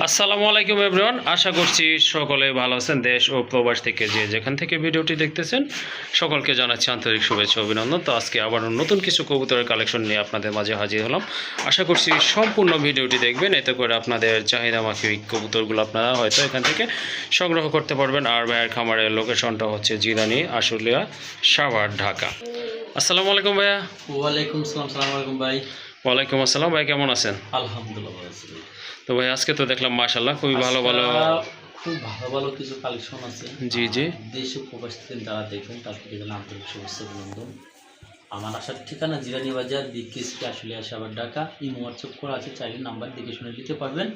আসসালামু আলাইকুম এভরিওয়ান আশা করছি সকলে ভালো আছেন দেশ ও প্রবাস থেকে যে যেখান থেকে ভিডিওটি দেখতেছেন সকলকে জানাচ্ছি আন্তরিক শুভেচ্ছা অভিনন্দন। তো আজকে আবার নতুন কিছু কবুতরের কালেকশন নিয়ে আপনাদের মাঝে হাজির হলাম। আশা করছি সম্পূর্ণ ভিডিওটি দেখবেন এতে করে আপনাদের চাহিদা মাফিক কবুতরগুলো আপনারা হয়তো এখান থেকে সংগ্রহ করতে পারবেন। আর ভাইয়ের খামারের লোকেশনটা হচ্ছে জিরানি আশুলিয়া সাভার ঢাকা। আসসালামু আলাইকুম ভাইয়া। ওয়ালাইকুম সালাম সালাম আলাইকুম ভাই। ওয়ালাইকুম আসসালাম ভাই কেমন আছেন? আলহামদুলিল্লাহ। তো ভাই আজকে তো দেখলাম মাশাল্লাহ খুবই ভালো ভালো খুব ভালো ভালো কিছু কালেকশন আছে। জি জি। দেশে প্রবাস থেকে যারা দেখবেন তাদেরকে জানা আন্তরিক শুভেচ্ছা অভিনন্দন। আমার আসার ঠিকানা জিরানি বাজার বিকেএসপি আসলে আসে আবার ঢাকা। এই হোয়াটসঅ্যাপ করা আছে চাইলে নাম্বার দেখে শুনে দিতে পারবেন।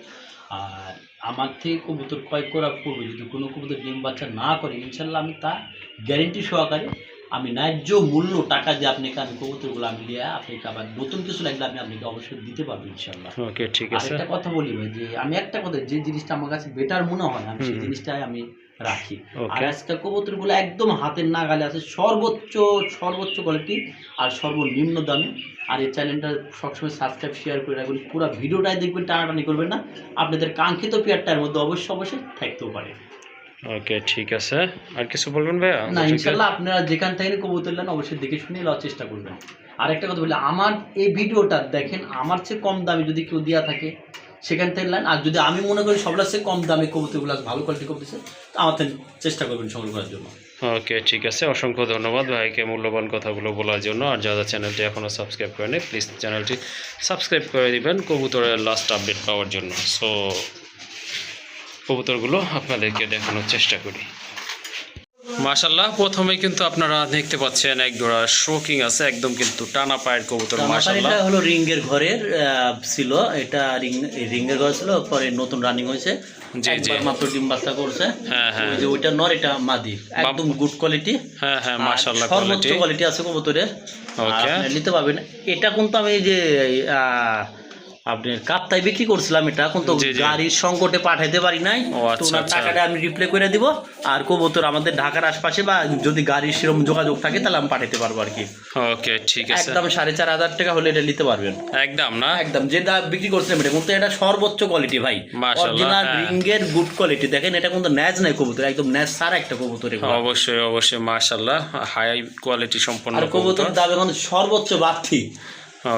আর আমার থেকে কবুতর ক্রয় করার পূর্বে যদি কোনো কবুতর ডিম বাচ্চা না করে ইনশাল্লাহ আমি তা গ্যারেন্টি সহকারে আমি ন্যায্য মূল্য টাকা দিয়ে আপনাকে আমি কবুতরগুলো আমি নিয়ে আপনাকে আবার নতুন কিছু লাগলে আমি আপনাকে অবশ্যই দিতে পারব ইনশাল্লাহ ওকে ঠিক আছে। একটা কথা বলি ভাই যে আমি একটা কথা যে জিনিসটা আমার কাছে বেটার মনে হয় আমি সেই জিনিসটাই আমি রাখি। আর ওকে। আজকে কবুতরগুলো একদম হাতের নাগালে আছে সর্বোচ্চ সর্বোচ্চ কোয়ালিটি আর সর্বনিম্ন দামে। আর এই চ্যানেলটা সবসময় সাবস্ক্রাইব শেয়ার করে রাখবেন পুরো ভিডিওটাই দেখবেন টানাটানি করবেন না। আপনাদের কাঙ্ক্ষিত পেয়ারটার মধ্যে অবশ্যই অবশ্যই থাকতেও পারে। ওকে ঠিক আছে। আর কিছু বলবেন ভাইয়া? না ইনশাল্লাহ আপনারা যেখান থেকে কবুতর নেন অবশ্যই দেখে শুনে নেওয়ার চেষ্টা করবেন। আর একটা কথা বলি আমার এই ভিডিওটা দেখেন আমার চেয়ে কম দামে যদি কেউ দেওয়া থাকে সেখান থেকে নেন। আর যদি আমি মনে করি সবার চেয়ে কম দামে কবুতরগুলো ভালো কোয়ালিটি কবুতর আমার থেকে চেষ্টা করবেন সংগ্রহ করার জন্য। ওকে ঠিক আছে। অসংখ্য ধন্যবাদ ভাইকে মূল্যবান কথাগুলো বলার জন্য। আর যারা চ্যানেলটি এখনও সাবস্ক্রাইব করেনি প্লিজ চ্যানেলটি সাবস্ক্রাইব করে দিবেন কবুতরের লাস্ট আপডেট পাওয়ার জন্য। সো কবুতরগুলো আপনাদেরকে দেখানোর চেষ্টা করি। মাশাল্লাহ প্রথমে কিন্তু আপনারা দেখতে পাচ্ছেন এক জোড়া শোকিং আছে একদম কিন্তু টানা পায়ের কবুতর মাশাল্লাহ এটা হলো রিঙ্গের ঘরের ছিল এটা রিং রিঙ্গের ঘর ছিল পরে নতুন রানিং হয়েছে। জি, জি। একবার মাত্র ডিম বাচ্চা করছে। হ্যাঁ হ্যাঁ। ওই যে ওইটা নর এটা মাদি। একদম গুড কোয়ালিটি হ্যাঁ হ্যাঁ আর মাশাল্লাহ কোয়ালিটি কোয়ালিটি আছে কবুতরের। আর ওকে নিতে পারবেন। এটা কিন্তু আমি যে আপনার কাপ্তায় বিক্রি করছিলাম এটা জি, জি। গাড়ির সংকটে পাঠাইতে পারি নাই। তো আচ্ছা, ওনার আচ্ছা। টাকাটা আমি রিপ্লে করে দিব। আর কবুতর আমাদের ঢাকার আশপাশে বা যদি গাড়ির সেরকম যোগাযোগ থাকে তাহলে আমি পাঠাতে পারব আর কি। ওকে ঠিক আছে। একদম সাড়ে চার হাজার টাকা হলে এটা নিতে পারবেন। একদম না? একদম যে দাম বিক্রি করছিলাম এটা কিন্তু এটা সর্বোচ্চ কোয়ালিটি ভাই। মাশাআল্লাহ, অরিজিনাল। রিঙ্গের গুড কোয়ালিটি দেখেন এটা কিন্তু ন্যাজ নাই কবুতর একদম ন্যাজ সারা একটা কবুতর। অবশ্যই অবশ্যই মাশাল্লাহ হাই কোয়ালিটি সম্পন্ন আর কবুতর। দাম এখন সর্বোচ্চ বাড়তি।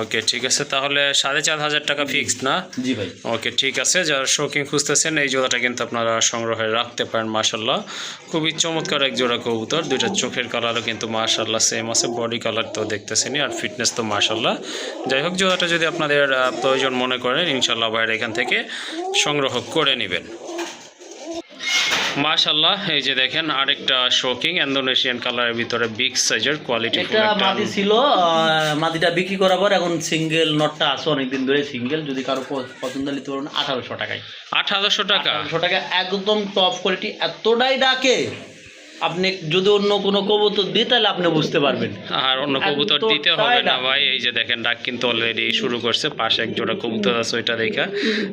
ওকে ঠিক আছে। তাহলে সাড়ে চার হাজার টাকা ফিক্সড না? জি ভাই। ওকে ঠিক আছে। যারা শৌখিন খুঁজতেছেন এই জোড়াটা কিন্তু আপনারা সংগ্রহে রাখতে পারেন মাশাল্লাহ খুবই চমৎকার এক জোড়া কবুতর। দুইটা চোখের কালারও কিন্তু মাশাল্লাহ সেম আছে। বডি কালার তো দেখতেছেনই আর ফিটনেস তো মাশাল্লাহ যাই হোক জোড়াটা যদি আপনাদের প্রয়োজন মনে করেন ইনশাল্লাহ বাইরে এখান থেকে সংগ্রহ করে নেবেন। মাশাল্লাহ এই যে দেখেন আরেকটা শোকিং ইন্দোনেশিয়ান কালারের ভিতরে বিগ সাইজের কোয়ালিটি এটা মাদি ছিল মাদিটা বিক্রি করার পর এখন সিঙ্গেল নটটা আছে অনেকদিন ধরে সিঙ্গেল যদি কারও পছন্দ নিতে পারবেন আঠারোশো টাকায়। আঠারোশো টাকা? আঠারোশো টাকা একদম টপ কোয়ালিটি এতটাই ডাকে আপনি যদি অন্য কোনো কবুতর দিই তাহলে আপনি বুঝতে পারবেন। আর অন্য কবুতর দিতে হবে না। ভাই এই যে দেখেন ডাক কিন্তু অলরেডি শুরু করছে পাশে এক জোড়া কবুতর আছে ওইটা দেখা।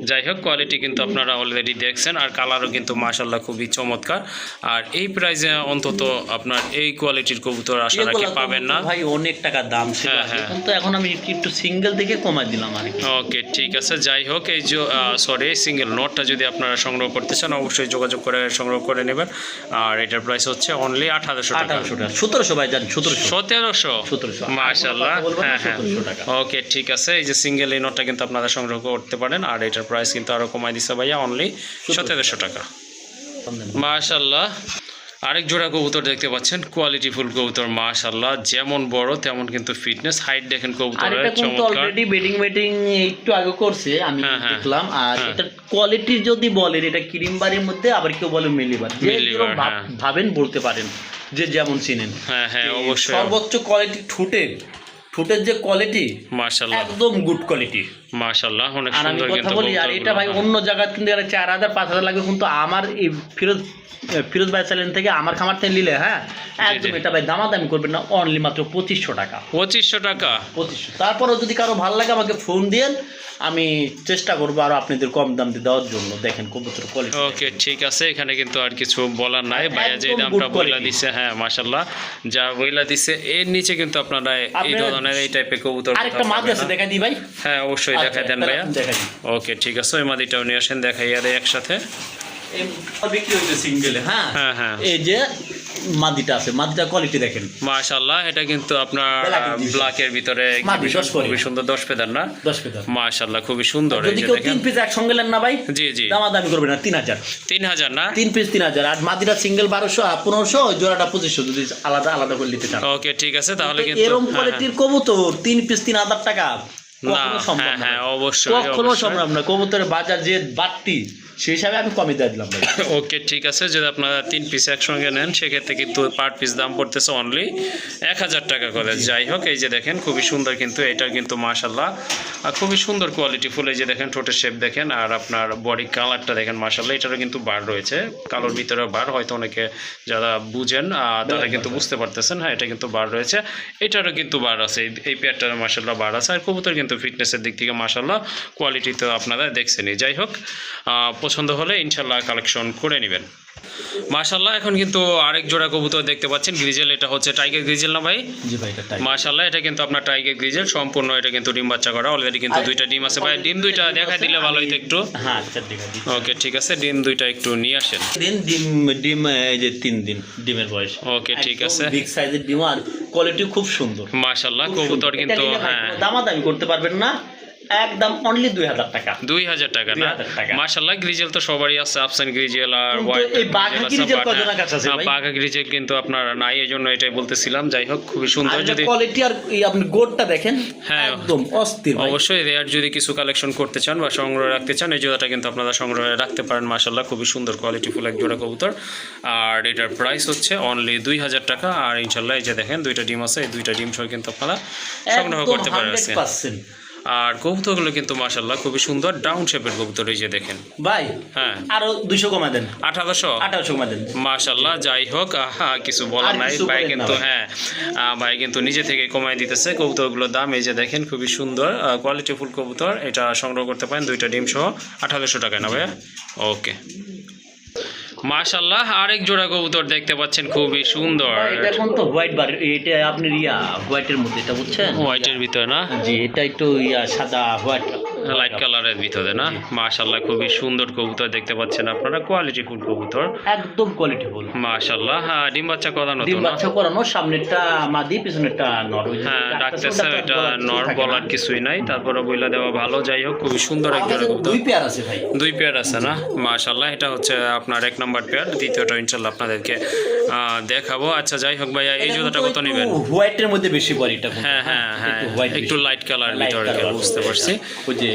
যাই হোক কোয়ালিটি কিন্তু আপনারা অলরেডি দেখছেন আর কালারও কিন্তু মাশাল্লাহ খুবই চমৎকার। আর এই প্রাইসে অন্তত আপনার এই কোয়ালিটির কবুতর আশা রাখি পাবেন না। ভাই অনেক টাকা দাম ছিল হ্যাঁ, হ্যাঁ। কিন্তু এখন আমি একটু- সিঙ্গেল থেকে কমাই দিলাম আর কি। ওকে ঠিক আছে। যাই হোক এই যে সরি সিঙ্গেল নোটটা যদি আপনারা সংগ্রহ করতে চান অবশ্যই যোগাযোগ করে সংগ্রহ করে নেবেন। আর এটার প্রাইস হচ্ছে অনলি আঠারোশো টাকা। আঠারোশো টাকা। সতেরোশো ভাই জান সতেরোশো। সতেরোশো? সতেরোশো। মাশাল্লাহ হ্যাঁ হ্যাঁ। ওকে ঠিক আছে। এই যে সিঙ্গেল এই নোটটা কিন্তু আপনারা সংগ্রহ করতে পারেন আর এটার প্রাইস কিন্তু আরও কমাই দিচ্ছে ভাইয়া অনলি সতেরোশো টাকা। মাশাল্লাহ আরেক জোড়া কবুতর দেখতে পাচ্ছেন কোয়ালিটি ফুল কবুতর মাশাল্লাহ যেমন বড় তেমন কিন্তু ফিটনেস হাইট দেখেন আর কবুতরের এটা কিন্তু চমৎকার। অলরেডি বেডিং মেটিং একটু আগে করছে আমি হ্যাঁ, হ্যাঁ। দেখলাম। আর হ্যাঁ। এটা কোয়ালিটি যদি বলেন এটা ক্রিমবাড়ির মধ্যে আবার কেউ বলে মিলিবার। যে। ভাবেন বলতে পারেন যে যেমন চিনেন। হ্যাঁ হ্যাঁ অবশ্যই সর্বোচ্চ কোয়ালিটি ঠুটের ঠুটের যে কোয়ালিটি মাশাল্লাহ একদম গুড কোয়ালিটি মাশাল্লাহ অনেক সুন্দর কিন্তু আর এটা ভাই অন্য জায়গায় কিন্তু এরা চার হাজার পাঁচ হাজার লাগবে কিন্তু আমার এই ফিরোজ ফিরোজ ভাই চ্যানেল থেকে আমার খামার থেকে নিলে হ্যাঁ? একদম এটা ভাই দামাদামি করবেন না অনলি মাত্র পঁচিশশো টাকা। পঁচিশশো টাকা। পঁচিশশো। তারপরেও যদি কারও ভালো লাগে আমাকে ফোন দিয়েন আমি চেষ্টা করব আরও আপনাদের কম দাম দিয়ে দেওয়ার জন্য। দেখেন কবুতর কোয়ালিটি ওকে ঠিক আছে এখানে কিন্তু আর কিছু বলার নাই। ভাইয়া যে দামটা বইলা দিছে হ্যাঁ মাশাল্লাহ যা বইলা দিছে এর নিচে কিন্তু আপনারা এই ধরনের এই টাইপের কবুতর আরেকটা মাছ আছে না। দেখা দিই ভাই। হ্যাঁ অবশ্যই মাদি দেখাই দেন ভাইয়া। ওকে ঠিক আছে ওই মাদিটাও নিয়ে আসেন দেখাইয়া দেয় একসাথে। বিক্রি হচ্ছে সিঙ্গেলে হ্যাঁ? হ্যাঁ হ্যাঁ। এই যে মাদিটা আছে মাদিটা কোয়ালিটি দেখেন। মাশাল্লাহ এটা কিন্তু আপনার Black এর ভিতরে। ব্ল্যাকের ভিতরে মাদি, দশ করে। খুবই সুন্দর দশ পেদার না? দশ পেতার মাশাল্লাহ খুবই সুন্দর এই যে দেখেন। তিন পিস একসঙ্গে নেন না ভাই জি জি। দামাদামি করবে না তিন হাজার। তিন হাজার না? তিন পিস তিন হাজার। আর মাদিরা সিঙ্গেল বারোশো আর পনেরোশো ওই জোড়াটা পঁচিশশো যদি আলাদা আলাদা করে নিতে চান। ওকে ঠিক আছে তাহলে কিন্তু এরকম কোয়ালিটির কবুতর তিন পিস তিন হাজার টাকা। না কখনো সম্ভব না হ্যাঁ অবশ্যই কখনো সম্ভব না কবুতরের বাজার যে বাড়তি সেই হিসাবে আমি কমে দিয়ে দিলাম ভাই। ওকে ঠিক আছে। যদি আপনারা তিন পিস একসঙ্গে নেন সেক্ষেত্রে কিন্তু পার পিস দাম পড়তেছে অনলি এক হাজার টাকা করে। যাই হোক এই যে দেখেন খুবই সুন্দর কিন্তু এটার কিন্তু মাশাল্লাহ আর খুবই সুন্দর কোয়ালিটি ফুল। এই যে দেখেন ঠোঁটের শেপ দেখেন আর আপনার বডি কালারটা দেখেন মাশাল্লাহ এটারও কিন্তু বার রয়েছে। কালোর ভিতরেও বার হয়তো অনেকে যারা বুঝেন আহ, তারা কিন্তু বুঝতে পারতেছেন হ্যাঁ এটা কিন্তু বার রয়েছে। এটারও কিন্তু বার আছে এই- এই পেয়ারটার মাশাল্লাহ বার আছে আর কবুতর কিন্তু ফিটনেসের দিক থেকে মাশাল্লাহ কোয়ালিটি তো আপনারা দেখছেনই। যাই হোক পছন্দ হলে ইনশাল্লাহ কালেকশন করে নেবেন। মাশাল্লাহ এখন কিন্তু আরেক জোড়া কবুতর দেখতে পাচ্ছেন গ্রিজেল এটা হচ্ছে টাইগার গ্রিজেল না ভাই? মাশাল্লাহ এটা কিন্তু আপনার টাইগার গ্রিজেল সম্পূর্ণ এটা কিন্তু ডিম বাচ্চা করা অলরেডি কিন্তু দুইটা ডিম আছে ভাই। ডিম দুইটা দেখাই দিলে ভালো হইতো একটু। হ্যাঁ আচ্ছা ঠিক আছে। ওকে ঠিক আছে ডিম দুইটা একটু নিয়ে আসেন। দিন ডিম ডিম এই যে তিন দিন ডিমের বয়স। ওকে ঠিক আছে। বিগ সাইজের ডিম আর কোয়ালিটি খুব সুন্দর। মাশাল্লাহ কবুতর। কিন্তু হ্যাঁ। দামাদামি করতে পারবেন না। একদম অনলি দুই হাজার টাকা। দুই হাজার টাকা না? মাশাল্লাহ গ্রিজেল তো সবারই আছে আফসান গ্রিজেল আর বাঘা গ্রিজেল গ্রিজেল কিন্তু আপনার নাই এই জন্য এটাই বলতেছিলাম। যাই হোক খুবই সুন্দর যদি কোয়ালিটি আর আপনি দেখেন হ্যাঁ। একদম অস্থির অবশ্যই রেয়ার যদি কিছু কালেকশন করতে চান বা সংগ্রহ রাখতে চান এই জোড়াটা কিন্তু আপনারা সংগ্রহে রাখতে পারেন মাসাল্লাহ খুবই সুন্দর কোয়ালিটি ফুল এক জোড়া কবুতর। আর এটার প্রাইস হচ্ছে অনলি দুই হাজার টাকা আর ইনশাল্লাহ এই যে দেখেন দুইটা ডিম আছে এই দুইটা ডিম সহ কিন্তু আপনারা সংগ্রহ করতে পারেন 100% আর কবুতরগুলো কিন্তু মাসাল্লাহ খুবই সুন্দর ডাউন শেপের কবুতর এই যে দেখেন। ভাই হ্যাঁ। আরও দুইশো কমা দেন। আঠারোশো? আঠারোশো কমা দেন। মাশাল্লাহ যাই হোক কিছু বলার নাই। ভাই কিন্তু হ্যাঁ ভাই কিন্তু নিজে থেকে কমাই দিতেছে। কবুতরগুলোর দাম এই যে দেখেন খুবই সুন্দর। কোয়ালিটি ফুল কবুতর এটা সংগ্রহ করতে পারেন দুইটা ডিম সহ আঠারোশো টাকা না ভাইয়া? ওকে। মাশাল্লাহ আরেক জোড়া কবুতর দেখতে পাচ্ছেন খুবই সুন্দর। এটা এখন তো হোয়াইট বার এটা আপনার ইয়া হোয়াইটের মধ্যে এটা বুঝছেন? হোয়াইটের ভিতরে না? জি এটা একটু ইয়া সাদা হোয়াইট লাইট কালারের ভিতরে না? মাশাল্লাহ খুবই সুন্দর কবুতর দেখতে পাচ্ছেন আপনারা। কোয়ালিটি ফুল কবুতর। একদম কোয়ালিটি ফুল মাশাল্লাহ হ্যাঁ ডিম বাচ্চা করানো ডিম বাচ্চা করানো সামনেরটা মাদি পিছনেরটা নর। হ্যাঁ ডাকতেছে, এটা নর বলার কিছুই নাই তারপরে বইলা দেওয়া ভালো যাই হোক খুবই সুন্দর এক জোড়া কবুতর। দুই পেয়ার আছে ভাই। দুই পেয়ার আছে না? মাশাল্লাহ এটা হচ্ছে আপনার এক নম্বর পেয়ার দ্বিতীয়টা ইনশাল্লাহ আপনাদেরকে আহ, দেখাবো। আচ্ছা যাই হোক ভাইয়া এই জোড়াটা কত নেবেন? হোয়াইটের মধ্যে বেশি পড়ে এটা হ্যাঁ হ্যাঁ হ্যাঁ একটু লাইট কালার ভিতরে বুঝতে পারছি। ওই যে হ্যাঁ, হ্যাঁ।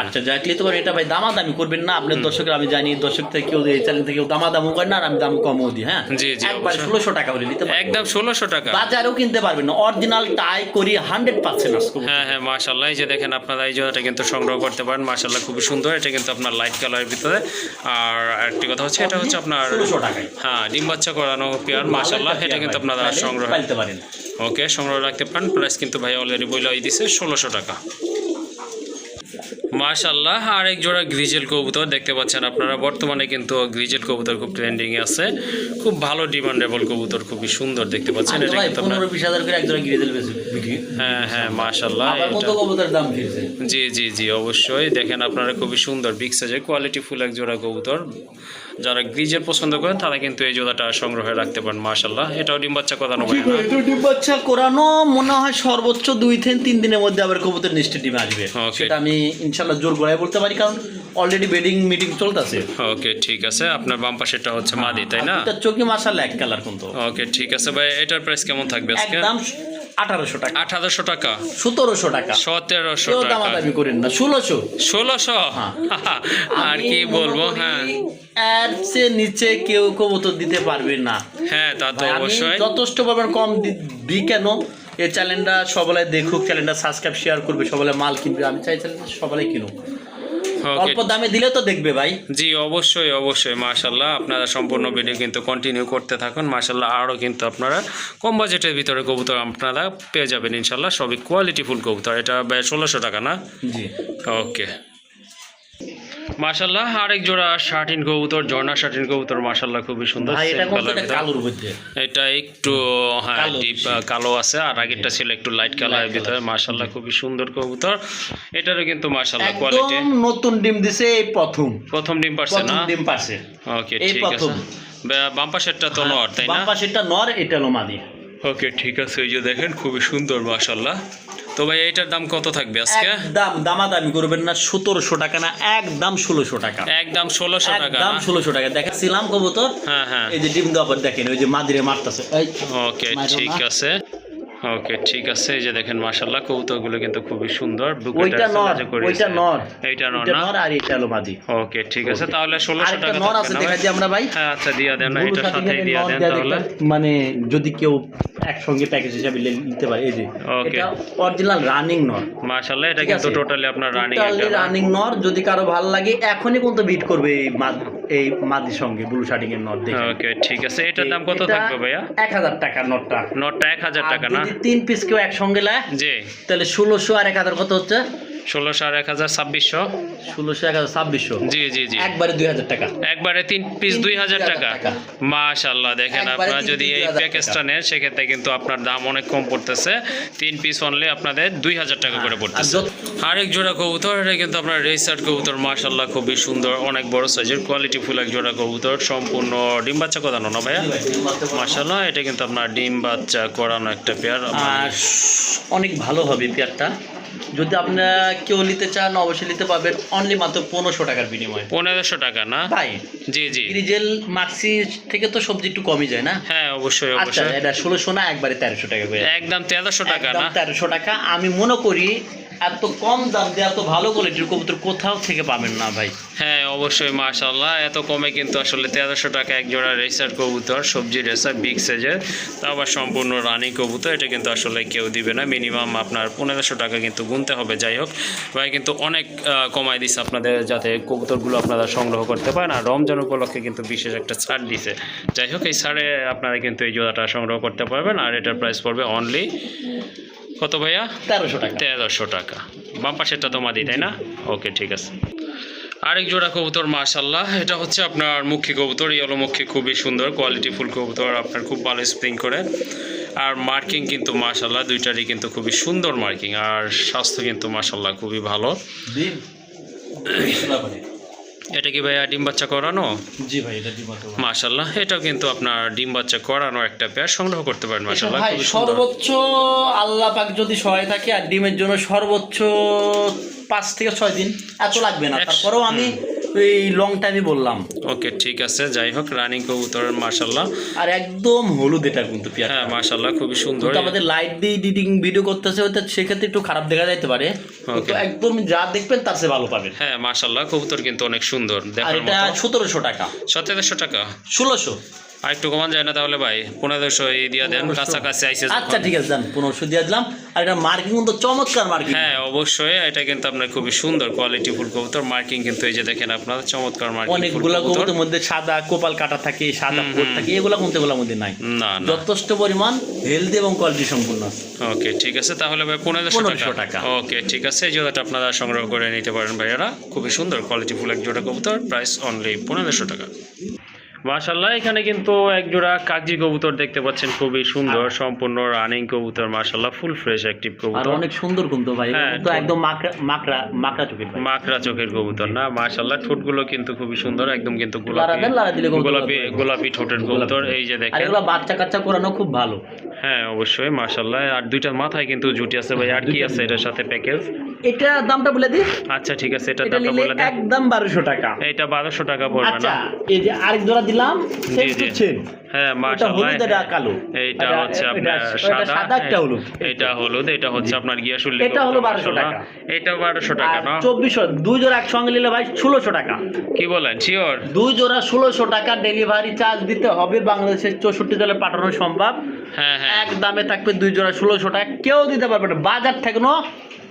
আচ্ছা যাই নিতে পারেন এটা ভাই দামাদামি করবেন না। আপনার দর্শকের আমি জানি দর্শক থেকে কেউ এই চ্যানেল থেকে কেউ দামাদামও করেন না আর আমি দাম কমও দিই হ্যাঁ? জি, জি, একবার ষোলোশো টাকা করে নিতে একদম ষোলোশো টাকা। বাজারেও কিনতে পারবেন না। অরিজিনাল টাই করি হান্ড্রেড পার্সেন্ট হ্যাঁ হ্যাঁ মাশাল্লাহ এই যে দেখেন আপনারা এই জোড়াটা কিন্তু সংগ্রহ করতে পারেন মাশাল্লাহ খুবই সুন্দর। এটা কিন্তু আপনার লাইট কালারের ভিতরে। আর আরেকটি কথা হচ্ছে এটা হচ্ছে আপনার হ্যাঁ ডিম বাচ্চা করানো পেয়ার মাশাল্লাহ এটা কিন্তু আপনারা সংগ্রহ পাইতে পারেন। ওকে সংগ্রহ রাখতে পারেন। প্রাইস কিন্তু ভাই অলরেডি বইলাই দিছে ষোলোশো টাকা। মাশাল্লাহ আর এক জোড়া গ্রিজেল কবুতর দেখতে পাচ্ছেন আপনারা। বর্তমানে কিন্তু গ্রিজেল কবুতর খুব ট্রেন্ডিং এ আছে। খুব ভালো ডিমান্ডেবল কবুতর খুবই সুন্দর দেখতে পাচ্ছেন। এটা কিন্তু আপনার পনেরো বিশ হাজার করে একজনে গিয়ে দিল বিক্রি। হ্যাঁ হ্যাঁ মাশাল্লাহ কত কবুতরের দাম ফিরছে? জি জি জি অবশ্যই। দেখেন আপনারা খুবই সুন্দর বিগ সাইজের কোয়ালিটি ফুল এক জোড়া কবুতর। যারা গ্রিজের পছন্দ করেন তারা কিন্তু এই জোড়াটা সংগ্রহে রাখতে পারেন মাশাল্লাহ এটাও ডিম বাচ্চা করানো ভাই না? একটু ডিম বাচ্চা করানো? মনে হয় সর্বোচ্চ দুই থেকে তিন দিনের মধ্যে আবার কবুতর নিশ্চিত ডিমে আসবে। সেটা আমি ইনশাল্লাহ জোর গড়ায় বলতে পারি কারণ অলরেডি বেডিং মিটিং চলতেছে। ওকে ঠিক আছে। আপনার বাম পাশেরটা হচ্ছে মাদি তাই না? তার চোখে মাসাল এক কালার কিন্তু। ওকে ঠিক আছে ভাই এটার প্রাইস কেমন থাকবে আজকে? একদম আঠারোশো টাকা। আঠারোশো টাকা। সতেরোশো টাকা। সতেরোশো কেউ টাকা। দামাদামি করেন না ষোলোশো। ষোলোশো? হ্যাঁ। আর কি বলব হ্যাঁ। এর চেয়ে নিচে কেউ কবুতর দিতে পারবে না। হ্যাঁ তা তো অবশ্যই। যথেষ্ট পরিমাণ কম দি- দিই কেন? এই চ্যানেলটা সবাই দেখুক চ্যানেলটা সাবস্ক্রাইব শেয়ার করবে সবাই মাল কিনবে। আমি চাই চ্যানেলটা সবাই কিনুক। অল্প দামে দিলে তো দেখবে ভাই। জি অবশ্যই অবশ্যই মাশাল্লাহ আপনারা সম্পূর্ণ ভিডিও কিন্তু কন্টিনিউ করতে থাকুন। মাশাল্লাহ আরও কিন্তু আপনারা কম বাজেটের ভিতরে কবুতর আপনারা পেয়ে যাবেন ইনশাল্লাহ সবই কোয়ালিটিফুল কবুতর। এটা ষোলোশো টাকা না? জি। ওকে মাশাল্লাহ আরেক জোড়া শার্টিন কবুতর শার্টিন কবুতর মাশাল্লাহ খুবই সুন্দর এটা একটু হ্যাঁ ডিপ কালো আছে আর আগেরটা ছিল একটু লাইট কালারের ভিতরে মাশাল্লাহ খুবই সুন্দর কবুতর। এটারও কিন্তু মাশাল্লাহ কোয়ালিটি নতুন ডিম দিছে এই প্রথম। প্রথম ডিম পারছে না? ডিম পারছে। ওকে ঠিক। আছে। বাম পাশেরটা তো নর তাই না? বাম পাশেরটা নর এটা হলো মাদি। ওকে ঠিক আছে এই যে দেখেন খুবই সুন্দর মাশাল্লাহ তো ভাই এটার দাম কত থাকবে আজকে? দাম দামাদামি করবেন না সতেরোশো টাকা না একদম ষোলোশো টাকা। একদম ষোলোশো টাকা দাম ষোলোশো টাকা। দেখাচ্ছিলাম কবুতর। হ্যাঁ হ্যাঁ। এই যে ডিম দেওয়ার দেখেন ওই যে মাদিরে মারতেছে। ওকে ঠিক আছে। ওকে ঠিক আছে এই যে দেখেন মাশাল্লাহ কবুতরগুলো কিন্তু খুবই সুন্দর ওইটা নর ওইটা নর। এইটা নর এটা না? নর আর এটা হলো মাদি। ওকে ঠিক আছে. তাহলে ষোলোশো আরেকটা টাকা নর আছে না দেখা আমরা ভাই। হ্যাঁ আচ্ছা দিয়া দেন না এটার সাথে দিয়া দেন তাহলে। মানে যদি কেউ একসঙ্গে প্যাকেজ হিসাবে নিতে পারে এই যে। এটা অরিজিনাল রানিং নর। মাশাল্লাহ এটা কিন্তু টোটালি আপনার রানিং রানিং নর। যদি কারও ভালো লাগে এখনই কিন্তু বিট করবে এই এই মাদির সঙ্গে ব্লু শার্টিং এর দেখে। ওকে ঠিক আছে এটার দাম কত থাকবে ভাইয়া? এক হাজার টাকা নটটা নটটা এক হাজার আর টাকা না? তিন পিস কেউ একসঙ্গে লায় জি। তাহলে ষোলোশো আর এক হাজার কত হচ্ছে? ষোলোশো আর এক হাজার ছাব্বিশশো। ষোলোশো এক হাজার ছাব্বিশশো। জি জি জি। একবারে দুই হাজার টাকা। একবারে তিন পিস দুই হাজার টাকা। টাকা। মাশাল্লাহ দেখেন আপনারা যদি এই প্যাকেজটা নেন সেক্ষেত্রে কিন্তু আপনার দাম অনেক কম পড়তেছে। তিন পিস অনলি আপনাদের দুই হাজার টাকা করে পড়তেছে। আরেক জোড়া কবুতর এটা কিন্তু আপনার রেসার্ট কবুতর মাশাল্লাহ খুবই সুন্দর অনেক বড় সাইজের কোয়ালিটি ফুল এক জোড়া কবুতর সম্পূর্ণ ডিম বাচ্চা করানো না ভাইয়া? মাশাল্লাহ এটা কিন্তু আপনার ডিম বাচ্চা করানো একটা পেয়ার আর অনেক ভালো হবে পেয়ারটা যদি আপনারা কেউ নিতে চান অবশ্যই নিতে পারবেন। অনলি মাত্র পনেরোশো টাকার বিনিময়ে। পনেরোশো টাকা না? ভাই জি জি। গ্রিজেল মাক্সি থেকে তো সবজি একটু কমই যায় না? হ্যাঁ অবশ্যই আচ্ছা অবশ্যই। এটা ষোলোশো না একবারে তেরোশো টাকা করে। একদম তেরোশো টাকা না? তেরোশো টাকা। আমি মনে করি এত কম দাম দিয়ে এত ভালো কোয়ালিটির কবুতর কোথাও থেকে পাবেন না ভাই। হ্যাঁ অবশ্যই মাশাল্লাহ এত কমে কিন্তু আসলে তেরোশো টাকা এক জোড়া রেসার কবুতর সবজি রেসার বিগ সাইজের তা আবার সম্পূর্ণ রানি কবুতর এটা কিন্তু আসলে কেউ দিবে না। মিনিমাম আপনার পনেরোশো টাকা কিন্তু গুনতে হবে যাই হোক। ভাই কিন্তু অনেক কমাই দিছে আপনাদের যাতে কবুতরগুলো আপনারা সংগ্রহ করতে পারেন। আর রমজান উপলক্ষে কিন্তু বিশেষ একটা ছাড় দিছে। যাই হোক এই ছাড়ে আপনারা কিন্তু এই জোড়াটা সংগ্রহ করতে পারবেন। আর এটার প্রাইস পড়বে অনলি কত ভাইয়া? তেরোশো টাকা। তেরোশো টাকা। বাম পাশেরটা তো মাদি তাই না? ওকে ঠিক আছে। আরেক জোড়া কবুতর মাশাল্লাহ এটা হচ্ছে আপনার মুখী কবুতর ইয়েলো মুখী খুবই সুন্দর কোয়ালিটি ফুল কবুতর আপনার খুব ভালো স্প্রিং করে। আর মার্কিং কিন্তু মাশাল্লাহ দুইটারই কিন্তু খুবই সুন্দর মার্কিং আর স্বাস্থ্য কিন্তু মাশাল্লাহ খুবই ভালো। এটা কি ভাইয়া ডিম বাচ্চা করানো? জি ভাই এটা ডিম আছে মাশাল্লাহ এটাও কিন্তু আপনার ডিম বাচ্চা করানো একটা পেয়ার সংগ্রহ করতে পারেন মাশাল্লাহ ভাই সর্বোচ্চ আল্লাহ পাক যদি সহায় থাকে আর ডিমের জন্য সর্বোচ্চ পাঁচ থেকে ছয় দিন এত লাগবে না। তারপরেও আমি এই লং টাইমই বললাম। ওকে ঠিক আছে যাই হোক রানিং মাশাল্লাহ আর একদম হলুদ এটা কিন্তু পেয়ার হ্যাঁ মাশাল্লাহ খুবই সুন্দর। আমাদের লাইট দিয়ে এডিটিং ভিডিও করতেছে হয়তো সেক্ষেত্রে একটু খারাপ দেখা যাইতে পারে। একদম যা দেখবেন তার চেয়ে ভালো পাবেন। হ্যাঁ মাশাল্লাহ কবুতর কিন্তু অনেক সুন্দর দেখার মতো। সতেরোশো টাকা। সতেরোশো টাকা? ষোলোশো। আর একটু কমান যায় না তাহলে ভাই পনেরোশো এই দিয়া দেন কাছাকাছি আইসে আচ্ছা ঠিক আছে পনেরোশো দিয়ে দিলাম। আর এটা মার্কিং কিন্তু চমৎকার মার্কিং। হ্যাঁ অবশ্যই এটা কিন্তু আপনার খুবই সুন্দর কোয়ালিটি ফুল কবুতর। মার্কিং কিন্তু এই যে দেখেন আপনার চমৎকার মার্কিং অনেকগুলা কবুতর। মধ্যে সাদা কোপাল কাটা থাকে সাদা কোট থাকে এগুলা কিন্তু এগুলোর মধ্যে নাই। না যথেষ্ট পরিমাণ হেলদি এবং কোয়ালিটি সম্পূর্ণ ওকে ঠিক আছে তাহলে ভাই পনেরোশো 1500 টাকা টাকা। ওকে ঠিক আছে এই জোড়াটা আপনারা সংগ্রহ করে নিতে পারেন ভাইয়ারা। খুবই সুন্দর কোয়ালিটি ফুল এক জোড়া কবুতর প্রাইস অনলি পনেরোশো টাকা। মাশাল্লাহ এখানে কিন্তু একজোড়া কাগজি কবুতর দেখতে পাচ্ছেন খুবই সুন্দর সম্পূর্ণ রানিং কবুতর মাশাল্লাহ ফুল ফ্রেশ অ্যাক্টিভ আর কবুতর। অনেক সুন্দর কিন্তু ভাই কিন্তু তো একদম মাকড়া মাকড়া মাকড়া চোখের ভাই। মাকড়া চোখের কবুতর না? মাশাল্লাহ ঠোঁটগুলো কিন্তু খুবই সুন্দর একদম কিন্তু গোলাপি গোলাপি গোলাপি ঠোঁটের কবুতর এই যে আর দেখেন। এগুলো বাচ্চা কাচ্চা করানো খুব ভালো। হ্যাঁ অবশ্যই মাশাল্লাহ আর দুইটার মাথায় কিন্তু জুটি আছে ভাই। আর কি আছে এটার সাথে প্যাকেজ এটা দামটা বলে দিই। আচ্ছা ঠিক আছে এটার এটা দামটা বলে দিই একদম 1200 টাকা। এটা 1200 টাকা পড়বে আচ্ছা না এই যে আরেক জোড়া দিলাম। জি। same। হ্যাঁ এটা এটা কালো। এটা- হচ্ছে আপনার সাদা সাদা হ্যাঁ, হলুদ। এটা হলুদ এটা হচ্ছে আপনার গিয়াসুল্লি এটা হলো 1200 টাকা। এটা বারোশো টাকা না? চব্বিশশো দুই জোড়া একসঙ্গে নিলে ভাই ষোলোশো টাকা। কি বলেন শিওর দুই জোড়া ষোলোশো টাকা ডেলিভারি চার্জ দিতে হবে বাংলাদেশের চৌষট্টি জলে পাঠানো সম্ভব। হ্যাঁ হ্যাঁ। এক দামে থাকবে দুই জোড়া ষোলোশো টাকা। কেউ দিতে পারবে না। বাজার থেকে ন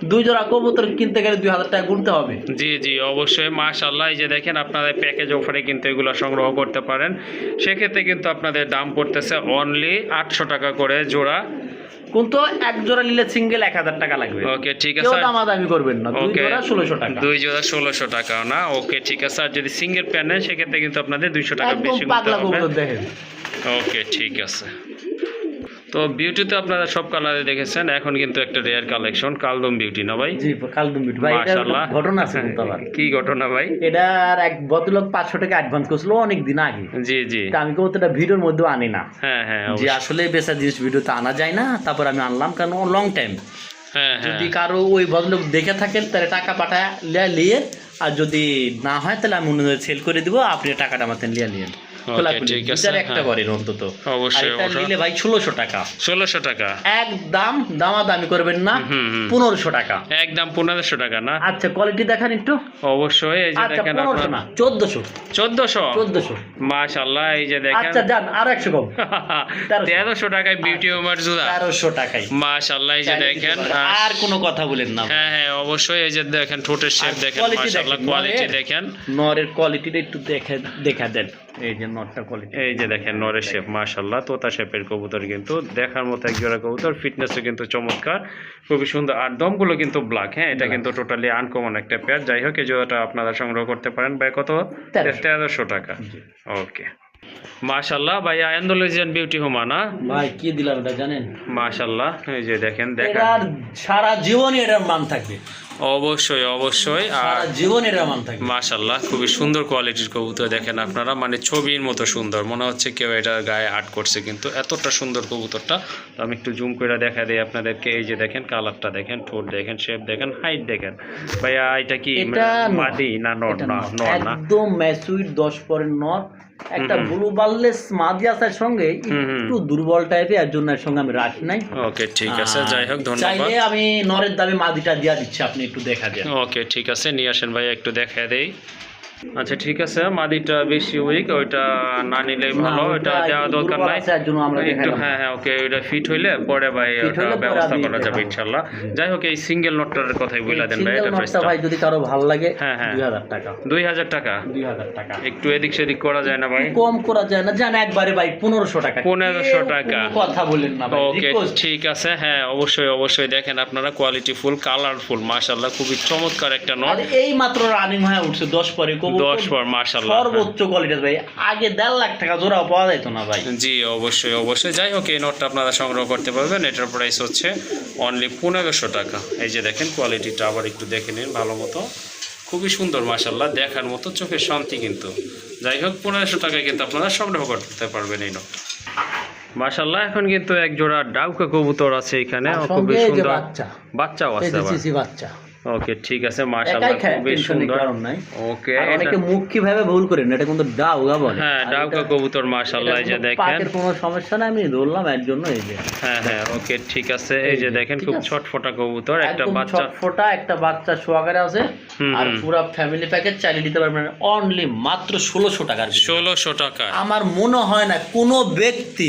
দুই জোড়া কবুতর কিনতে গেলে দুই হাজার টাকা গুনতে হবে। জি জি অবশ্যই মাশাল্লাহ এই যে দেখেন আপনাদের প্যাকেজ অফারে কিন্তু এগুলো সংগ্রহ করতে পারেন। সেক্ষেত্রে কিন্তু আপনাদের দাম পড়তেছে অনলি আটশো টাকা করে জোড়া। কিন্তু এক জোড়া নিলে সিঙ্গেল এক হাজার টাকা লাগবে। ওকে ঠিক আছে। দামাদামি করবেন না দুই জোড়া ষোলোশো টাকা। দুই জোড়া ষোলোশো টাকা না? ওকে ঠিক আছে। আর যদি সিঙ্গেল প্যান নেন সেক্ষেত্রে কিন্তু আপনাদের দুইশো টাকা বেশি পাগলা কবুতর দেখেন। ওকে ঠিক আছে। তো বিউটিতে আপনারা সব কালারে দেখেছেন এখন কিন্তু একটা রেয়ার কালেকশন কালদম বিউটি না ভাই? জি কালদম বিট ভাই মাশাআল্লাহ। ঘটনা আছে কিন্তু আবার। কি ঘটনা ভাই? এটা আর এক ভদ্রলোক পাঁচশো টাকা অ্যাডভান্স করছিল অনেক দিন আগে। জি জি। তা আমি কবুতরটা ভিডিওর মধ্যে আনি না। হ্যাঁ হ্যাঁ যে আসলে বেচা জিনিস ভিডিও ভিডিওতে আনা যায় না তারপর আমি আনলাম কারণ লং টাইম হ্যাঁ হ্যাঁ। যদি কারও ওই ভদ্রলোক দেখে থাকেন তাহলে টাকা পাঠায় লিয়া আর যদি না হয় তাহলে আমি অন্য সেল করে দিব আপনি টাকাটা আমার লিয়া নিয়েন। Okay, খোলাখুলি একটা হ্যাঁ। করেন অন্তত। অবশ্যই নিলে ভাই ষোলোশো টাকা। ষোলোশো টাকা। একদম দামাদামি করবেন না পনেরোশো টাকা। একদম পনেরোশো টাকা না? আচ্ছা কোয়ালিটি দেখান একটু। অবশ্যই এই যে আচ্ছা দেখেন না চোদ্দশো। চোদ্দশো? চোদ্দশো। মাশাল্লাহ এই যে দেখেন। আচ্ছা যান আরও একশো কম। তেরোশো। টাকায় বিউটি ওমার জুদা তেরোশো টাকাই মাশাল্লাহ এই যে দেখেন আর কোনো কথা বলেন না। হ্যাঁ হ্যাঁ অবশ্যই এই যে দেখেন ঠোঁটের শেপ দেখেন মাশাল্লাহ কোয়ালিটি। দেখেন নরের। কোয়ালিটিটা একটু দেখে দেখা দেন। এই যে নটটা কোয়ালিটি এই যে দেখেন নরের শেপ মাশাল্লাহ তোতা শেপের কবুতর কিন্তু দেখার মতো এক জোড়া কবুতর ফিটনেসও কিন্তু চমৎকার খুবই সুন্দর আর দমগুলো কিন্তু ব্ল্যাক হ্যাঁ এটা কিন্তু টোটালি আনকমন একটা পেয়ার যাই হোক এই জোড়াটা আপনারা সংগ্রহ করতে পারেন ভাই কত? তেরোশো। তেরোশো টাকা। ওকে মাশাল্লাহ ভাই আয়ান্দোলজিয়ান বিউটি হোমা না ভাই কি দিলাম এটা জানেন? মাশাল্লাহ এই যে দেখেন দেখেন। সারা জীবনই এটার মান থাকবে। অবশ্যই অবশ্যই। আর জীবন এটার মান থাকবে মাশাল্লাহ খুবই সুন্দর কোয়ালিটির কবুতর দেখেন আপনারা। মানে ছবির মতো সুন্দর। মনে হচ্ছে কেউ এটার গায়ে আর্ট করছে কিন্তু এতটা সুন্দর কবুতরটা। তো আমি একটু জুম করে দেখা দিই আপনাদেরকে। এই যে দেখেন কালারটা দেখেন ঠোঁট দেখেন শেপ দেখেন হাইট দেখেন। ভাইয়া এটা কি এটা নর। মাদি না নর? এটা না। নর। না? একদম ম্যাচুইট দশ পরের নট একটা ভুলু ব্লু বার্লেস মাদিয়াসের সঙ্গে। একটু দুর্বল টাইপের এর জন্য এর সঙ্গে আমি রাখি নাই। ওকে ঠিক আছে যাই হোক ধন্যবাদ। চাইলে আমি নরের দামে মাদিটা দিয়া দিচ্ছি আপনি একটু দেখা দেন ওকে ঠিক আছে নিয়ে আসেন ভাই একটু দেখা দেই। আচ্ছা ঠিক আছে। মাদিটা বেশি উইক ওইটা না নিলেই ভালো ওইটা দেওয়া দরকার নাই। একটু হ্যাঁ হ্যাঁ ওকে ওইটা ফিট হইলে পরে ভাই ওটা ব্যবস্থা করা যাবে দেখাবো। ইনশাল্লাহ যাই হোক এই সিঙ্গেল নোটটার কথাই বলে দেন ভাই এটা প্রাইসটা ভাই যদি কারও ভালো লাগে হ্যাঁ, হ্যাঁ। দুই হাজার টাকা। দুই হাজার টাকা? দুই হাজার টাকা। একটু এদিক সেদিক করা যায় না ভাই? কম করা যায় না। জান একবারে ভাই পনেরোশো টাকা। 1500 টাকা। কথা বলেন না ভাই ওকে ঠিক আছে হ্যাঁ অবশ্যই অবশ্যই দেখেন আপনারা কোয়ালিটি ফুল কালারফুল মাশাল্লাহ খুবই চমৎকার একটা আর নট এই মাত্র রানিং হয়ে উঠছে দশ পরে। কবুতর দশ পর মাশাল্লাহ সর্বোচ্চ কোয়ালিটির ভাই। আগে দেড় লাখ টাকা জোড়াও পাওয়া যাইতো না ভাই। জি অবশ্যই অবশ্যই। যাই হোক এই নোটটা আপনারা সংগ্রহ করতে পারবেন। এটার প্রাইস হচ্ছে অনলি পনেরোশো টাকা। এই যে দেখেন কোয়ালিটিটা আবার একটু দেখে নিন ভালো মতো। খুবই সুন্দর মাসাল্লাহ দেখার মতো চোখের শান্তি কিন্তু। যাই হোক পনেরোশো টাকায় কিন্তু আপনারা সংগ্রহ করতে পারবেন এই নোট মাসাল্লাহ এখন কিন্তু এক জোড়া ডাউকা কবুতর আছে এখানে। খুবই সুন্দর। বাচ্চা। বাচ্চাও আছে বাচ্চা। ওকে ঠিক আছে মাশাআল্লাহ খুবই সুন্দর। ওকে অনেকে মুখী ভাবে ভুল করেন এটা কিন্তু ডাউগা বলে। হ্যাঁ এটা- কবুতর মাশাআল্লাহ এই যে দেখেন। পাকের কোনো সমস্যা আমি ধরলাম এর জন্য এই যে। হ্যাঁ হ্যাঁ ওকে ঠিক আছে এই যে দেখেন খুব ছটফটা কবুতর একটা বাচ্চা ছটফটা একটা বাচ্চা সোয়াগারে আছে আর পুরো ফ্যামিলি প্যাকেজ চালিয়ে দিতে পারবেন অনলি মাত্র ষোলোশো টাকার বিনিময়ে। ষোলোশো টাকা। আমার মনে হয় না কোনো ব্যক্তি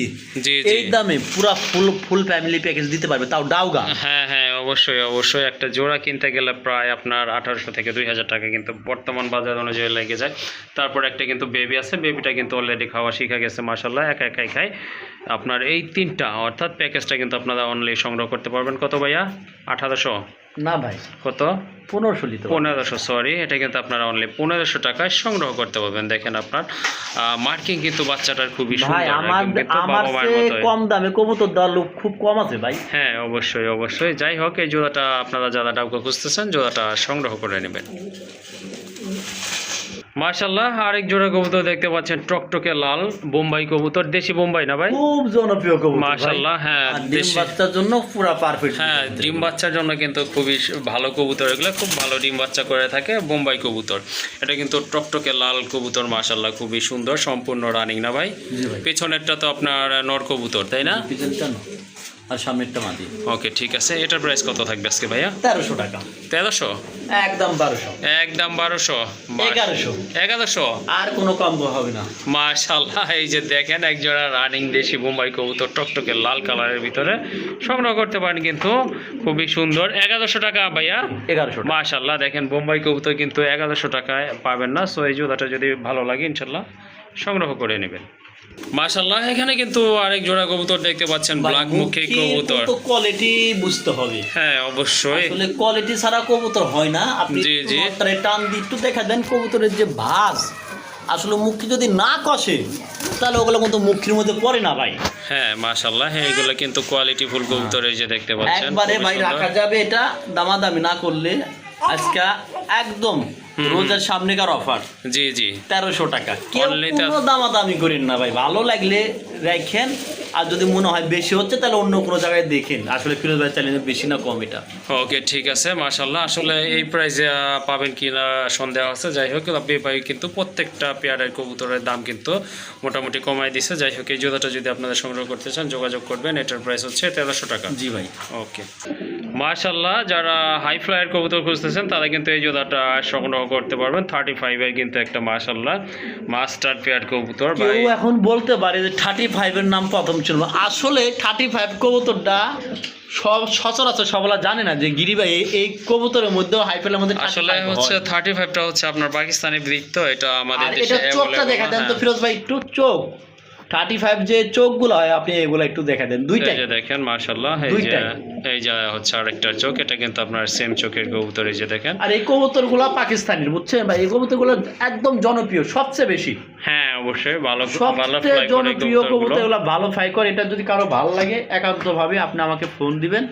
এই দামে পুরো ফুল ফুল ফ্যামিলি প্যাকেজ দিতে পারবে তাও ডাউগা। হ্যাঁ হ্যাঁ অবশ্যই অবশ্যই একটা জোড়া কিনতে গেলে প্রায় আপনার আঠারোশো থেকে দুই হাজার টাকা কিন্তু বর্তমান বাজার অনুযায়ী লেগে যায়। তারপর একটা কিন্তু বেবি আছে বেবিটা কিন্তু অলরেডি খাওয়া শিখা গেছে মাসাল্লাহ একা একাই খায়। আপনার এই তিনটা অর্থাৎ প্যাকেজটা কিন্তু আপনারা অনলি সংগ্রহ করতে পারবেন। কত ভাইয়া? আঠারোশো? না ভাই। কত? পনেরোশো পনেরোশো সরি এটা কিন্তু আপনারা অনলি পনেরোশো টাকায় সংগ্রহ করতে পারবেন। দেখেন আপনার মার্কিং কিন্তু বাচ্চাটার খুবই। কম দামে কবুতর দেওয়ার লোক খুব কম আছে ভাই। হ্যাঁ অবশ্যই অবশ্যই। যাই হোক এই জোড়াটা আপনারা যারা ডাউকা খুঁজতেছেন জোড়াটা সংগ্রহ করে নেবেন। মার্শাল্লাহ আরেক জোড়া কবুতর দেখতে পাচ্ছেন টকটকে লাল বোম্বাই কবুতর দেশি বোম্বাই না ভাই? খুব জনপ্রিয় কবুতর। মার্শাল্লাহ হ্যাঁ ডিম দেশি। বাচ্চার জন্য পুরো পারফেক্ট হ্যাঁ ডিম বাচ্চার জন্য কিন্তু খুবই ভালো কবুতর এগুলো খুব ভালো ডিম বাচ্চা করে থাকে বোম্বাই কবুতর। এটা কিন্তু টকটকে লাল কবুতর মার্শাল্লাহ খুবই সুন্দর সম্পূর্ণ রানিং না ভাই? পেছনেরটা তো আপনার নর কবুতর তাই না? পিছনটা না আর সামনেরটা মাটি ওকে ঠিক আছে। এটার প্রাইস কত থাকবে আজকে ভাইয়া? তেরোশো টাকা। তেরোশো? একদম বারোশো। একদম বারোশো। এগারোশো। এগারোশো? আর কোনো কম হবে না। মাশাল্লাহ এই যে দেখেন একজোড়া রানিং দেশি বোম্বাই কবুতর টকটকে লাল কালারের ভিতরে সংগ্রহ করতে পারেন কিন্তু খুবই সুন্দর। এগারোশো টাকা ভাইয়া? এগারোশো মাশাল্লাহ দেখেন বোম্বাই কবুতর কিন্তু এগারোশো টাকায় পাবেন না। সো এই জুতাটা যদি ভালো লাগে ইনশাল্লাহ সংগ্রহ করে নেবেন। মাশাল্লাহ এখানে কিন্তু আরেক জোড়া কবুতর দেখতে পাচ্ছেন ব্ল্যাক মুখী কবুতর। তো কোয়ালিটি বুঝতে হবে। হ্যাঁ অবশ্যই। আসলে কোয়ালিটি ছাড়া কবুতর হয় না। আপনি জি, জি। টান দিয়ে একটু দেখা দেন কবুতরের যে ভাস আসলে মুখটি যদি না কষে তাহলে ওগুলো কিন্তু মুখির মধ্যে পড়ে না ভাই। হ্যাঁ মাশাল্লাহ হ্যাঁ এগুলো কিন্তু কোয়ালিটি ফুল কবুতর এই যে দেখতে পাচ্ছেন একবারে ভাই রাখা যাবে এটা দামাদামি না করলে আজকে একদম রোজার সামনেকার অফার। জি জি। তেরোশো টাকা। কোনো দামাদামি করেন না ভাই। ভালো লাগলে রাখেন আর যদি মনে হয় বেশি হচ্ছে তাহলে অন্য কোনো জায়গায় দেখেন। আসলে ফিরোজ ভাই চ্যালেঞ্জে বেশি না কম এটা। ওকে ঠিক আছে মাশাল্লাহ আসলে এই প্রাইসে পাবেন কি না সন্দেহ আছে। যাই হোক আপনি ভাই কিন্তু প্রত্যেকটা পেয়ারের কবুতরের দাম কিন্তু মোটামুটি কমাই দিছে। যাই হোক এই জুতাটা যদি আপনারা সংগ্রহ করতে চান যোগাযোগ করবেন। এটার প্রাইস হচ্ছে তেরোশো টাকা। জি ভাই। ওকে। মাশাল্লাহ যারা হাই ফ্লাইয়ের কবুতর খুঁজতেছেন তারা কিন্তু এই জোড়াটা সংগ্রহ করতে পারবেন। থার্টি ফাইভের কিন্তু একটা মাশাল্লাহ মাস্টার পেয়ার কবুতর কেউ এখন বলতে পারে যে থার্টি ফাইভের নাম প্রথম ছিল আসলে থার্টি ফাইভ কবুতরটা সব সচরাচর সবলা জানে না যে গিরিবাই এই- এই কবুতরের মধ্যেও হাইফেলের মধ্যে আসলে হচ্ছে। থার্টি ফাইভটা হচ্ছে আপনার পাকিস্তানি ব্রিড তো এটা আমাদের দেশে চোখটা দেখা দেন। তো ফিরোজ ভাই একটু চোখ। থার্টি ফাইভ যে চোখগুলো হয় আপনি এগুলো একটু দেখা দেন। দুইটাই। এই দেখেন মাশাল্লাহ এই যে হচ্ছে আরেকটা চোখ এটা কিন্তু আপনার সেম চোখের কবুতর এই যে দেখেন। আর এই কবুতরগুলো পাকিস্তানের বুঝছেন ভাই? এই কবুতরগুলো একদম জনপ্রিয় সবচেয়ে বেশি। হ্যাঁ অবশ্যই ভালো ভালো জনপ্রিয়। কবুতরগুলো। ভালো ফ্লাই করে এটা যদি কারও ভালো লাগে একান্তভাবে আপনি আমাকে ফোন দিবেন।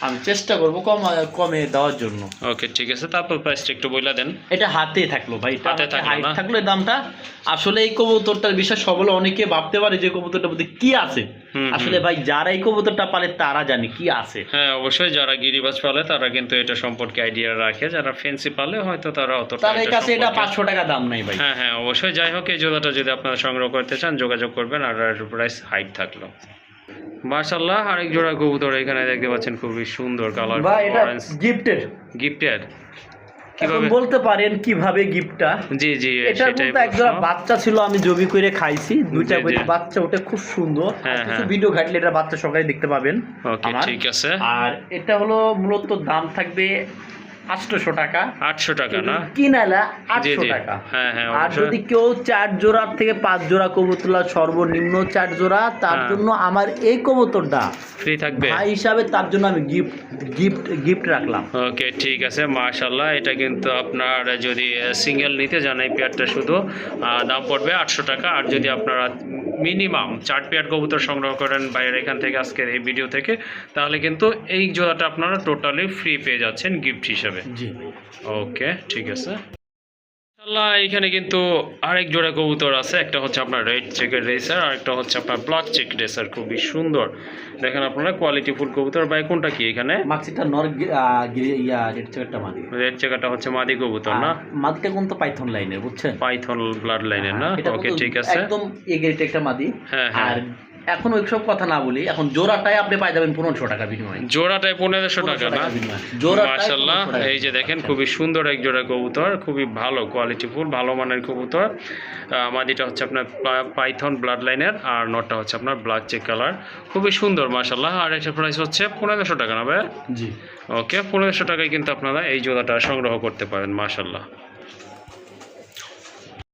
আমি চেষ্টা করব কম কমে দেওয়ার জন্য। ওকে ঠিক আছে। তারপর প্রাইসটা একটু বইলা দেন। এটা হাতে থাকল ভাই হাতে থাকল না? থাকল দামটা। আসলে এই কবুতরটার বিষয় সবলে অনেকে ভাবতে পারে যে কবুতরটার মধ্যে কি আছে। আসলে ভাই যারা এই কবুতরটা পালে তারা জানে কি আছে। হ্যাঁ অবশ্যই যারা গিরিবাজ পালে তারা কিন্তু এটা সম্পর্কে আইডিয়া রাখে। যারা ফেন্সি পালে হয়তো তারা অত তাদের কাছে এটা সম্পর্কে- পাঁচশো টাকা দাম নাই ভাই। হ্যাঁ হ্যাঁ অবশ্যই। যাই হোক এই জোড়াটা যদি আপনারা সংগ্রহ করতে চান যোগাযোগ করবেন আর প্রাইস হাইট থাকল। মার্শাল্লাহ আরেক জোড়া কবুতর এখানে দেখতে পাচ্ছেন খুবই সুন্দর কালার ভাই এটা অরেঞ্জ গিফটের গিফটের কীভাবে? বলতে পারেন কীভাবে গিফটটা জি জি মধ্যে একজোড়া বাচ্চা ছিল আমি জবি করে খাইছি। দুইটা। করে বাচ্চা ওটা খুব সুন্দর। হ্যাঁ, কিছু হ্যাঁ। ভিডিও ঘাটলে এটা বাচ্চা সকালে দেখতে পাবেন ওকে ঠিক আছে। আর এটা হলো মূলত দাম থাকবে আটশোশো টাকা। আটশো টাকা না? কিনালা জি আটশো জি টাকা। হ্যাঁ হ্যাঁ আর যদি কেউ চার জোড়ার থেকে পাঁচ জোড়া কবুতর সর্বনিম্ন চার জোড়া তার হ্যাঁ। জন্য আমার এই কবুতরটা ফ্রি থাকবে? ভাই হিসাবে তার জন্য আমি গিফট গিফট গিফট রাখলাম। ওকে ঠিক আছে মার্শাল্লাহ এটা কিন্তু আপনার যদি সিঙ্গেল নিতে জানাই পেয়ারটা শুধু দাম পড়বে আটশো টাকা। আর যদি আপনারা মিনিমাম চার পেয়ার কবুতর সংগ্রহ করেন বাইরের এখান থেকে আজকের এই ভিডিও থেকে তাহলে কিন্তু এই জোড়াটা আপনারা টোটালি ফ্রি পেয়ে যাচ্ছেন গিফট হিসাবে। জি। ওকে ঠিক আছে। আল্লাহ এখানে কিন্তু আরেক জোড়া কবুতর আছে। একটা হচ্ছে আপনার রেড চেকের রেসার আর একটা হচ্ছে আপনার ব্ল্যাক চেক রেসার খুবই সুন্দর। দেখেন আপনারা কোয়ালিটি ফুল কবুতর। ভাই কোনটা কি এখানে? মাছিটা নর ইয়া রেড চেকারটা মাদি। রেড চেকারটা হচ্ছে মাদি কবুতর না? মাদিটা কিন্তু পাইথন লাইনের বুঝছেন? পাইথন ব্লাড লাইনের না? ওকে ঠিক আছে। একদম এগেরিট একটা মাদি। হ্যাঁ, হ্যাঁ। এখন ওইসব কথা না বলি। এখন জোড়াটাই আপনি পাই যাবেন পনেরোশো টাকা বিনিময়ে। জোড়াটায় পনেরোশো টাকা না। জোড়াটাই মাশাল্লাহ এই যে দেখেন খুবই সুন্দর এক জোড়া কবুতর খুবই ভালো কোয়ালিটি ফুল ভালো মানের কবুতর। মাদিটা হচ্ছে আপনার পাইথন ব্লাড লাইনের আর নটটা হচ্ছে আপনার ব্ল্যাক চেক কালার। খুবই সুন্দর মাশাল্লাহ আর এটার প্রাইস হচ্ছে পনেরোশো টাকা না ভাই? জি। ওকে পনেরোশো টাকায় কিন্তু আপনারা এই জোড়াটা সংগ্রহ করতে পারেন মাশাল্লাহ